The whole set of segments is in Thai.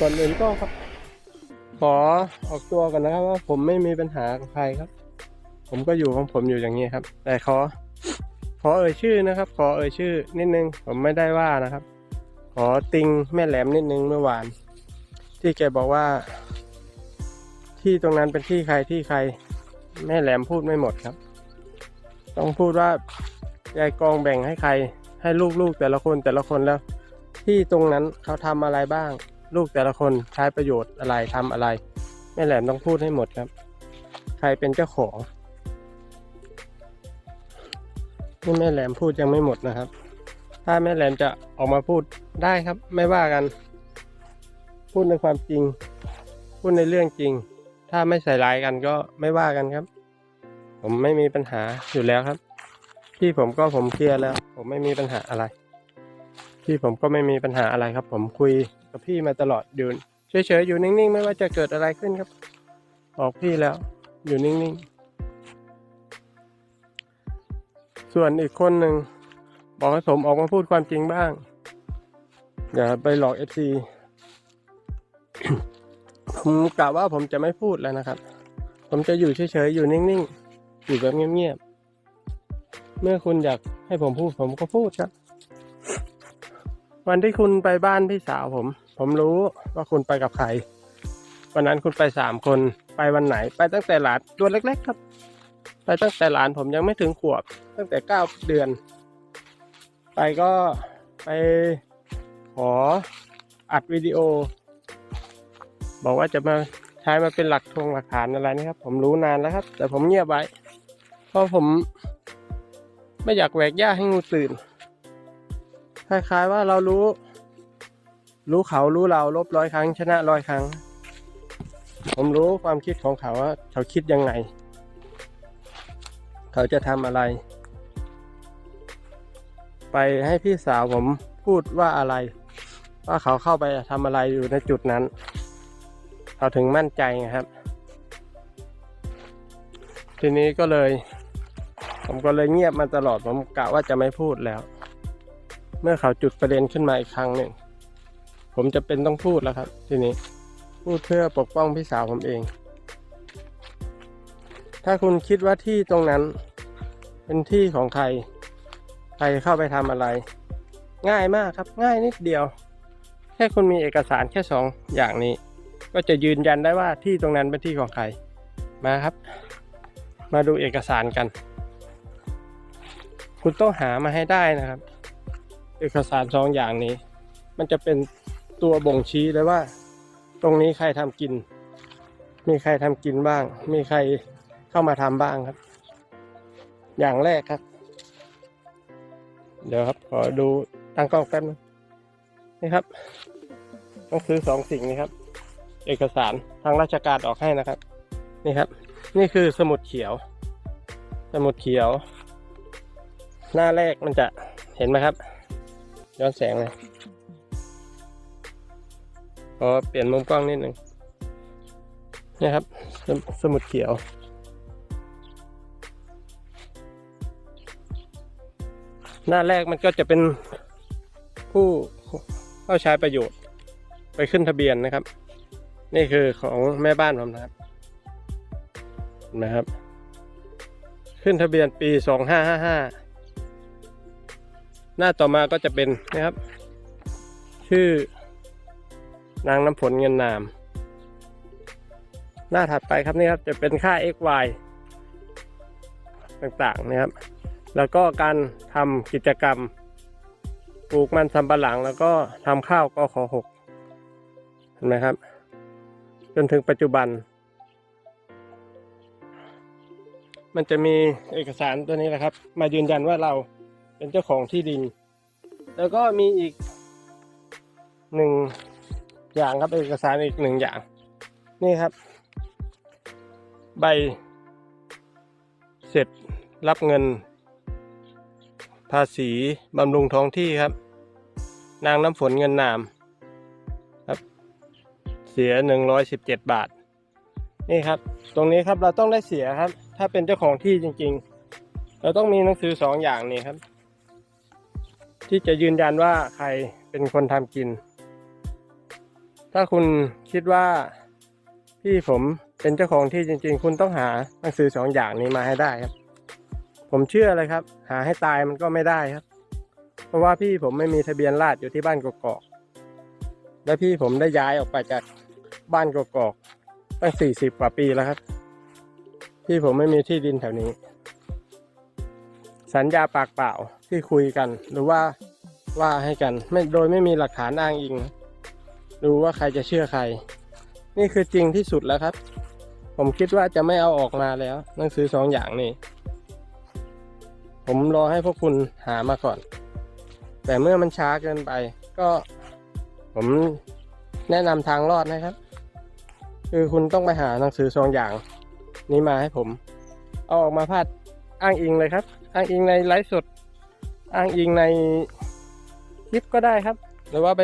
ก่อนอื่นก็ครับ ขอออกตัวกันนะครับว่าผมไม่มีปัญหากับใครครับ ผมก็อยู่ของผมอยู่อย่างนี้ครับ แต่ขอ ขอเอ่ยชื่อนะครับ ขอเอ่ยชื่อนิดนึง ผมไม่ได้ว่านะครับ ขอติงแม่แหลมนิดนึงเมื่อวาน ที่แกบอกว่า ที่ตรงนั้นเป็นที่ใครที่ใคร แม่แหลมพูดไม่หมดครับ ต้องพูดว่ายายกองแบ่งให้ใคร ให้ลูกๆแต่ละคนแต่ละคนแล้ว ที่ตรงนั้นเขาทำอะไรบ้าง ลูกแต่ละคนใช้ประโยชน์อะไรทำอะไรแม่แหลมต้องพูดให้หมดครับ ใครเป็นเจ้าของนี่แม่แหลมพูดยังไม่หมดนะครับ ถ้าแม่แหลมจะออกมาพูดได้ครับ ไม่ว่ากัน พูดในความจริง พูดในเรื่องจริง ถ้าไม่ใส่ร้ายกันก็ไม่ว่ากันครับ ผมไม่มีปัญหาอยู่แล้วครับ ที่ผมก็ผมเคลียร์แล้ว ผมไม่มีปัญหาอะไร ที่ผมก็ไม่มีปัญหาอะไรครับ ผมคุย กับพี่มาตลอดอยู่เฉยๆอยู่นิ่งๆ ไม่ว่าจะเกิดอะไรขึ้นครับ บอกพี่แล้ว อยู่นิ่งๆ ส่วนอีกคนหนึ่งบอกให้ผมออกมาพูดความจริงบ้าง อย่าไปหลอกเอฟซีผมกะว่าผมจะไม่พูดแล้วนะครับ ผมจะอยู่เฉยๆ อยู่นิ่งๆ อยู่แบบเงียบๆ เมื่อคุณอยากให้ผมพูดผมก็พูดครับ วันที่คุณไปบ้านพี่สาวผม ผมรู้ว่าคุณไปกับใคร วันนั้นคุณไปสามคนไปวันไหน ไปตั้งแต่หลานตัวเล็ก ๆ ครับ ไปตั้งแต่หลานผมยังไม่ถึงขวบ ตั้งแต่เก้าเดือน ไปก็ไปขออัดวิดีโอ บอกว่าจะมาใช้มาเป็นหลักทงหลักฐานอะไรนะครับ ผมรู้นานแล้วครับ แต่ผมเงียบไว้เพราะผม ไม่อยากแหวกย่าให้งูตื่น คล้ายๆว่าเรารู้ รู้เขารู้เราลบร้อยครั้ง ชนะร้อยครั้ง ผมรู้ความคิดของเขาว่า เขาคิดยังไง เขาจะทำอะไร ไปให้พี่สาวผมพูดว่าอะไร ว่าเขาเข้าไปทำอะไรอยู่ในจุดนั้น เขาถึงมั่นใจไงครับ ทีนี้ก็เลย ผมก็เลยเงียบมาตลอดผมกะว่าจะไม่พูดแล้ว เมื่อเขาจุดประเด็นขึ้นมาอีกครั้งหนึ่ง ผมจะเป็นต้องพูดแล้วครับ ทีนี้ พูดเพื่อปกป้องพี่สาวผมเอง ถ้าคุณคิดว่าที่ตรงนั้น เป็นที่ของใคร ใครเข้าไปทำอะไร ง่ายมากครับ ง่ายนิดเดียว แค่คุณมีเอกสารแค่สองอย่างนี้ ก็จะยืนยันได้ว่าที่ตรงนั้นเป็นที่ของใคร มาครับ มาดูเอกสารกัน คุณต้องหามาให้ได้นะครับ เอกสารสองอย่างนี้ มันจะเป็นตัวบ่งชี้เลยว่า ตรงนี้ใครทำกิน มีใครทำกินบ้าง มีใครเข้ามาทำบ้างครับ อย่างแรกครับ เดี๋ยวครับ ขอดูตั้งกล้องแป๊บนึงนี่ครับต้องซื้อสองสิ่งนี้ครับ เอกสารทางราชการออกให้นะครับ นี่ครับ นี่คือสมุดเขียว สมุดเขียว หน้าแรกมันจะเห็นไหมครับ ย้อนแสงเลยขอเปลี่ยนมุมกล้องนิดหนึ่งนี่ครับสมสมุดเขียว หน้าแรกมันก็จะเป็นผู้เข้าใช้ประโยชน์ ไปขึ้นทะเบียนนะครับ นี่คือของแม่บ้านผมนะครับเห็นะครับ ขึ้นทะเบียนปีสอง หน้าต่อมาก็จะเป็นนะครับ ชื่อนางน้ำฝนเงินนาม หน้าถัดไปครับนี่ครับจะเป็นค่า xy ต่างๆนะครับ แล้วก็การทำกิจกรรม ปลูกมันสำปะหลัง แล้วก็ทำข้าวก็ขอหกเห็นไหมครับ จนถึงปัจจุบัน มันจะมีเอกสารตัวนี้แหละครับ มายืนยันว่าเรา เป็นเจ้าของที่ดิน แล้วก็มีอีกหนึ่งอย่างครับเอกสารอีกหนึ่งอย่าง นี่ครับ ใบ เสร็จรับเงิน ภาษีบำรุงท้องที่ครับ นางน้ำฝนเงินนามครับ เสียหนึ่งร้อยสิบเจ็ดบาท นี่ครับ ตรงนี้ครับเราต้องได้เสียครับ ถ้าเป็นเจ้าของที่จริง ๆ เราต้องมีหนังสือสองอย่างนี้ครับ ที่จะยืนยันว่าใครเป็นคนทำกิน ถ้าคุณคิดว่าพี่ผมเป็นเจ้าของที่จริง ๆ คุณต้องหาหนังสือสองอย่างนี้มาให้ได้ครับ ผมเชื่อเลยครับ หาให้ตายมันก็ไม่ได้ครับ เพราะว่าพี่ผมไม่มีทะเบียนราษฎร์อยู่ที่บ้านกกอกและพี่ผมได้ย้ายออกไปจากบ้านกกอกตั้งสี่สิบกว่าปีแล้วครับ พี่ผมไม่มีที่ดินแถวนี้ สัญญาปากเปล่าที่คุยกัน หรือว่าว่าให้กันไม่โดยไม่มีหลักฐานอ้างอิง ดูว่าใครจะเชื่อใคร นี่คือจริงที่สุดแล้วครับ ผมคิดว่าจะไม่เอาออกมาแล้ว หนังสือสองอย่างนี้ผมรอให้พวกคุณหามาก่อน แต่เมื่อมันช้าเกินไป ก็ผมแนะนำทางรอดนะครับ คือคุณต้องไปหาหนังสือสองอย่าง นี้มาให้ผม เอาออกมาพาดอ้างอิงเลยครับ อ้างอิงในไลฟ์สด อ้างอิงในคลิปก็ได้ครับ หรือว่าไป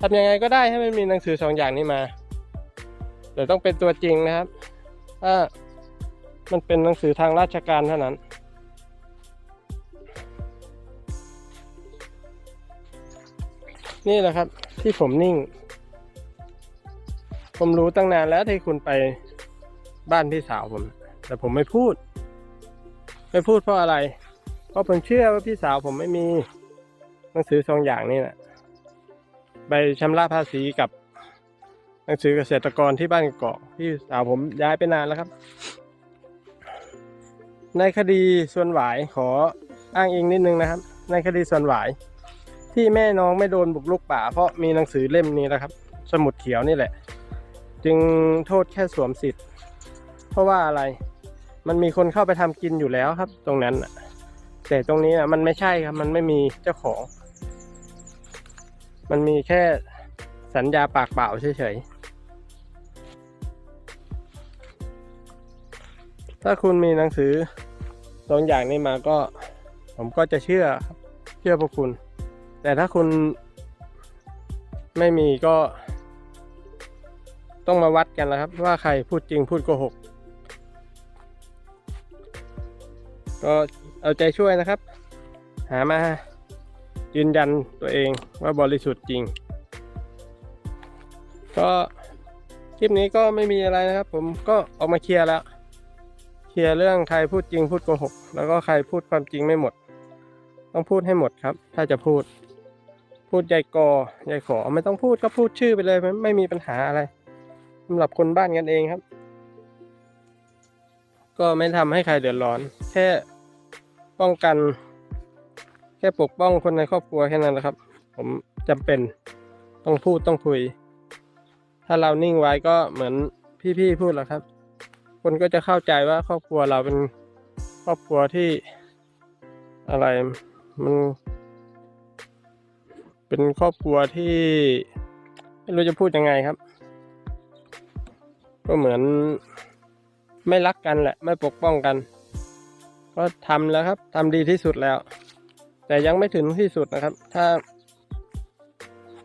ทำยังไงก็ได้ให้มันมีหนังสือสองอย่างนี้มาแต่ต้องเป็นตัวจริงนะครับถ้ามันเป็นหนังสือทางราชการเท่านั้น นี่แหละครับที่ผมนิ่ง ผมรู้ตั้งนานแล้วที่คุณไปบ้านพี่สาวผม แต่ผมไม่พูด ไม่พูดเพราะอะไร เพราะผมเชื่อว่าพี่สาวผมไม่มีหนังสือสองอย่างนี่แหละใบชำระภาษีกับหนังสือเกษตรกรที่บ้านเกาะพี่สาวผมย้ายไปนานแล้วครับ ในคดีส่วนหวายขออ้างอิงนิดนึงนะครับ ในคดีส่วนหวาย ที่แม่น้องไม่โดนบุกลุกป่า เพราะมีหนังสือเล่มนี้นะครับ สมุดเขียวนี่แหละ จึงโทษแค่สวมสิทธิ์ เพราะว่าอะไร มันมีคนเข้าไปทำกินอยู่แล้วครับ ตรงนั้นแต่ตรงนี้อะมันไม่ใช่ครับ มันไม่มีเจ้าของ มันมีแค่สัญญาปากเปล่าเฉยๆ ถ้าคุณมีหนังสือสองอย่างนี้มาก็ ผมก็จะเชื่อครับเชื่อพวกคุณ แต่ถ้าคุณไม่มีก็ ต้องมาวัดกันแล้วครับ ว่าใครพูดจริงพูดโกหก ก็เอาใจช่วยนะครับ หามายืนยันตัวเองว่าบริสุทธิ์จริง ก็คลิปนี้ก็ไม่มีอะไรนะครับ ผมก็ออกมาเคลียร์แล้ว เคลียร์เรื่องใครพูดจริงพูดโกหก แล้วก็ใครพูดความจริงไม่หมด ต้องพูดให้หมดครับ ถ้าจะพูด พูดใหญ่กอใหญ่ขอไม่ต้องพูดก็พูดชื่อไปเลยไม่ไม่มีปัญหาอะไรสำหรับคนบ้านกันเองครับ ก็ไม่ทำให้ใครเดือดร้อน แค่ป้องกัน แค่ปกป้องคนในครอบครัวแค่นั้นนะครับ ผมจำเป็นต้องพูดต้องคุย ถ้าเรานิ่งไว้ก็เหมือนพี่ๆพูดแหละครับ คนก็จะเข้าใจว่าครอบครัวเราเป็นครอบครัวที่อะไรมัน เป็นครอบครัวที่ไม่รู้จะพูดยังไงครับ ก็เหมือน ไม่รักกันแหละ ไม่ปกป้องกัน ก็ทำแล้วครับทำดีที่สุดแล้ว แต่ยังไม่ถึงที่สุดนะครับ ถ้า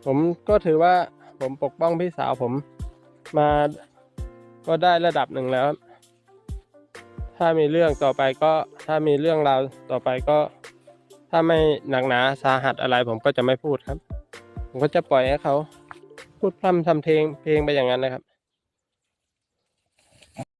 ผมก็ถือว่าผมปกป้องพี่สาวผมมาก็ได้ระดับหนึ่งแล้ว ถ้ามีเรื่องต่อไปก็ถ้ามีเรื่องราวต่อไปก็ ถ้าไม่หนักหนาสาหัสอะไรผมก็จะไม่พูดครับ ผมก็จะปล่อยให้เขา พูดพร่ำทำเพลงเพลงไปอย่างนั้นนะครับ